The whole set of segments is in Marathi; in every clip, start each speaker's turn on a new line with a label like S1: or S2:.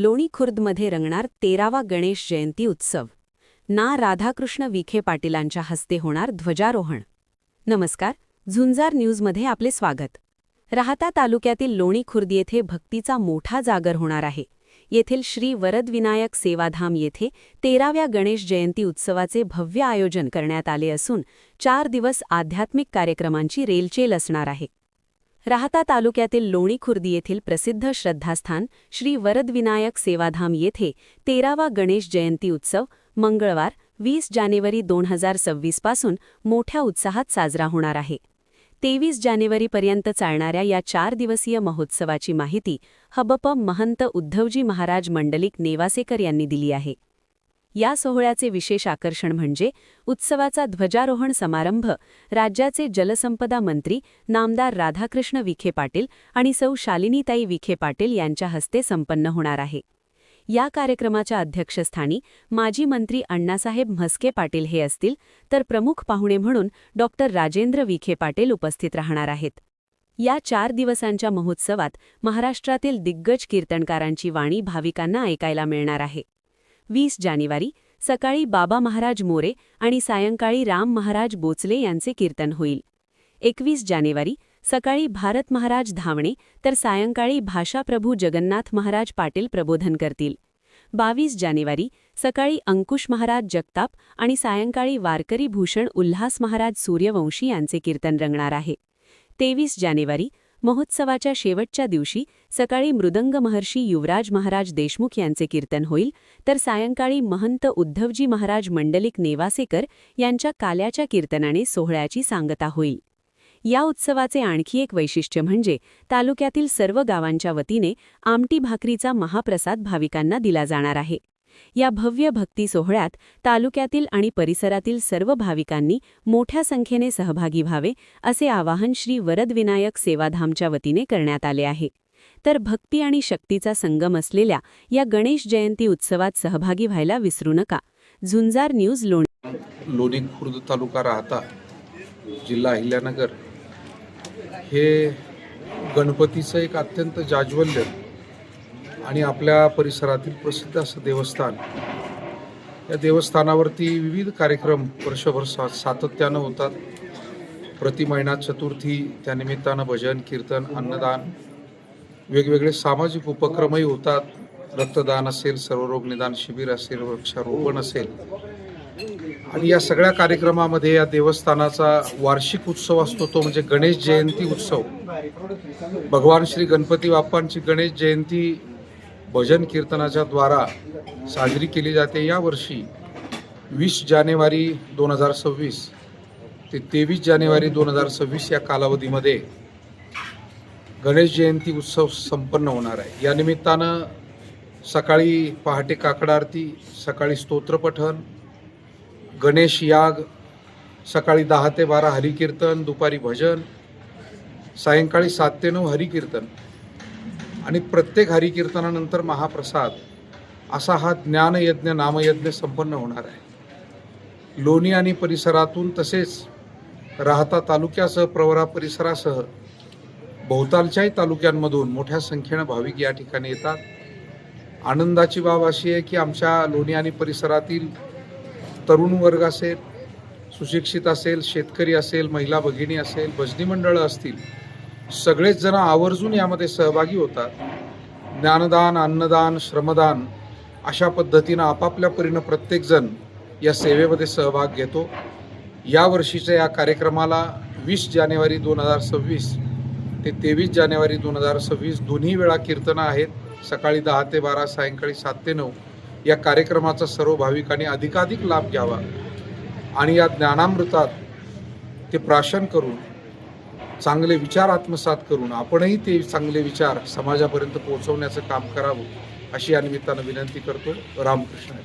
S1: लोणी खुर्दमध्ये रंगणार तेरावा गणेश जयंती उत्सव. ना राधाकृष्ण विखे पाटीलांच्या हस्ते होणार ध्वजारोहण. नमस्कार झुंजार न्यूजमध्ये आपले स्वागत. राहता तालुक्यातील लोणी खुर्द येथे भक्तीचा मोठा जागर होणार आहे. येथील श्री वरदविनायक सेवाधाम येथे तेराव्या गणेश जयंती उत्सवाचे भव्य आयोजन करण्यात आले असून चार दिवस आध्यात्मिक कार्यक्रमांची रेलचेल असणार आहे. राहता तालुक्यातील लोणी खुर्दी येथील प्रसिद्ध श्रद्धास्थान श्री वरदविनायक सेवाधाम येथे तेरावा गणेश जयंती उत्सव मंगळवार वीस जानेवारी दोन हजार सव्वीसपासून मोठ्या उत्साहात साजरा होणार आहे. तेवीस जानेवारीपर्यंत चालणाऱ्या या चार दिवसीय महोत्सवाची माहिती हबपम महंत उद्धवजी महाराज मंडलिक नेवासेकर यांनी दिली आहे. या सोहळ्याचे विशेष आकर्षण म्हणजे उत्सवाचा ध्वजारोहण समारंभ राज्याचे जलसंपदा मंत्री नामदार राधाकृष्ण विखे पाटील आणि सौ शालिनीताई विखे पाटील यांच्या हस्ते संपन्न होणार आहे. या कार्यक्रमाच्या अध्यक्षस्थानी माजी मंत्री अण्णासाहेब म्हस्के पाटील हे असतील तर प्रमुख पाहुणे म्हणून डॉक्टर राजेंद्र विखे पाटील उपस्थित राहणार आहेत. या चार दिवसांच्या महोत्सवात महाराष्ट्रातील दिग्गज कीर्तनकारांची वाणी भाविकांना ऐकायला मिळणार आहे. वीस जानेवारी सकाळी बाबा महाराज मोरे आणि सायंकाळी राम महाराज बोचले यांचे कीर्तन होईल. एकवीस जानेवारी सकाळी भारत महाराज धावणे तर सायंकाळी भाषाप्रभू जगन्नाथ महाराज पाटील प्रबोधन करतील. बावीस जानेवारी सकाळी अंकुश महाराज जगताप आणि सायंकाळी वारकरी भूषण उल्हास महाराज सूर्यवंशी यांचे कीर्तन रंगणार आहे. तेवीस जानेवारी महोत्सवाच्या शेवटच्या दिवशी सकाळी मृदंग महर्षी युवराज महाराज देशमुख यांचे कीर्तन होईल तर सायंकाळी महंत उद्धवजी महाराज मंडलिक नेवासेकर यांच्या काल्याच्या कीर्तनाने सोहळ्याची सांगता होईल. या उत्सवाचे आणखी एक वैशिष्ट्य म्हणजे तालुक्यातील सर्व गावांच्या वतीने आमटी भाकरीचा महाप्रसाद भाविकांना दिला जाणार आहे. या भव्य भक्ती सोहळ्यात तालुक्यातील आणि परिसरातील सर्व भाविकांनी मोठ्या संख्येने सहभागी व्हावे असे आवाहन श्री वरदविनायक सेवाधामच्या वतीने करण्यात आले आहे. तर भक्ती आणि शक्तीचा संगम असलेल्या या गणेश जयंती उत्सवात सहभागी व्हायला विसरू नका. झुंजार न्यूज लोणी
S2: लोणी खुर्द तालुका राहता जिल्हा अहिल्यानगर हे गणपतीचं एक अत्यंत जाज्वल्य आणि आपल्या परिसरातील प्रसिद्ध असं देवस्थान. या देवस्थानावरती विविध कार्यक्रम वर्षभर सा सातत्यानं होतात. प्रति महिना चतुर्थी त्यानिमित्तानं भजन कीर्तन अन्नदान. वेगवेगळे सामाजिक उपक्रमही होतात. रक्तदान असेल सर्वरोग निदान शिबिर असेल वृक्षारोपण असेल. आणि या सगळ्या कार्यक्रमामध्ये या देवस्थानाचा वार्षिक उत्सव असतो तो म्हणजे गणेश जयंती उत्सव. भगवान श्री गणपती बाप्पांची गणेश जयंती भजन कीर्तनाच्या द्वारा साजरी केली जाते. यावर्षी वीस जानेवारी दोन हजार सव्वीस ते तेवीस जानेवारी दोन हजार सव्वीस या कालावधीमध्ये गणेश जयंती उत्सव संपन्न होणार आहे. या निमित्तानं सकाळी पहाटे काकड आरती सकाळी स्तोत्रपठण गणेश याग सकाळी दहा ते बारा हरिकीर्तन दुपारी भजन सायंकाळी सात ते नऊ हरिकीर्तन आणि प्रत्येक हरिकीर्तनानंतर महाप्रसाद असा हा ज्ञानयज्ञ नामयज्ञ संपन्न होणार आहे. लोणी आणि परिसरातून तसेच राहता तालुक्यासह प्रवरा परिसरासह बहुतालच्याही तालुक्यांमधून मोठ्या संख्येनं भाविक या ठिकाणी येतात. आनंदाची बाब अशी आहे की आमच्या लोणी आणि परिसरातील तरुण वर्ग असेल सुशिक्षित असेल शेतकरी असेल महिला भगिनी असेल भजनी मंडळं असतील सगळेच जण आवर्जून यामध्ये सहभागी होतात. ज्ञानदान अन्नदान श्रमदान अशा पद्धतीनं आपापल्या परीनं प्रत्येकजण या सेवेमध्ये सहभाग घेतो. यावर्षीच्या या कार्यक्रमाला वीस जानेवारी दोन हजार सव्वीस ते तेवीस जानेवारी दोन हजार सव्वीस दोन्ही वेळा कीर्तनं आहेत. सकाळी दहा ते बारा सायंकाळी सात ते नऊ या कार्यक्रमाचा सर्व भाविकांनी अधिकाधिक लाभ घ्यावा आणि या ज्ञानामृतात ते प्राशन करून चांगले विचार आत्मसात करून आपणही ते चांगले विचार समाजापर्यंत पोहोचवण्याचं काम करावं अशी या निमित्तानं विनंती करतो रामकृष्ण.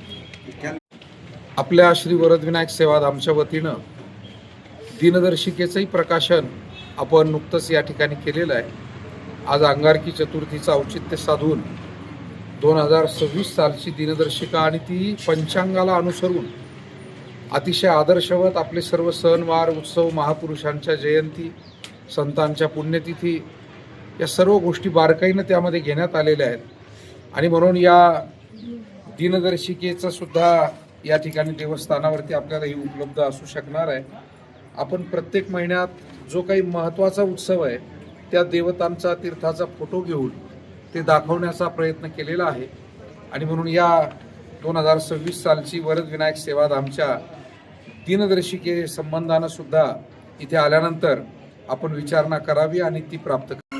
S2: आपल्या श्री वरदविनायक सेवाधामच्या वतीनं दिनदर्शिकेचंही प्रकाशन आपण नुकतंच या ठिकाणी केलेलं आहे. आज अंगारकी चतुर्थीचं औचित्य साधून दोन हजार सव्वीस सालची दिनदर्शिका आणि ती पंचांगाला अनुसरून अतिशय आदर्शवत आपले सर्व सणवार उत्सव महापुरुषांच्या जयंती संतांच्या पुण्यतिथी या सर्व गोष्टी बारकाईनं त्यामध्ये घेण्यात आलेल्या आहेत. आणि म्हणून या दिनदर्शिकेचं सुद्धा या ठिकाणी देवस्थानावरती आपल्याला ही उपलब्ध असू शकणार आहे. आपण प्रत्येक महिन्यात जो काही महत्त्वाचा उत्सव आहे त्या देवतांचा तीर्थाचा फोटो घेऊन ते दाखवण्याचा प्रयत्न केलेला आहे. आणि म्हणून या दोन हजार सव्वीस सालची वरदविनायक सेवाधामच्या दिनदर्शिके संबंधानं सुद्धा इथे आल्यानंतर आपण विचारणा करावी आणि ती प्राप्त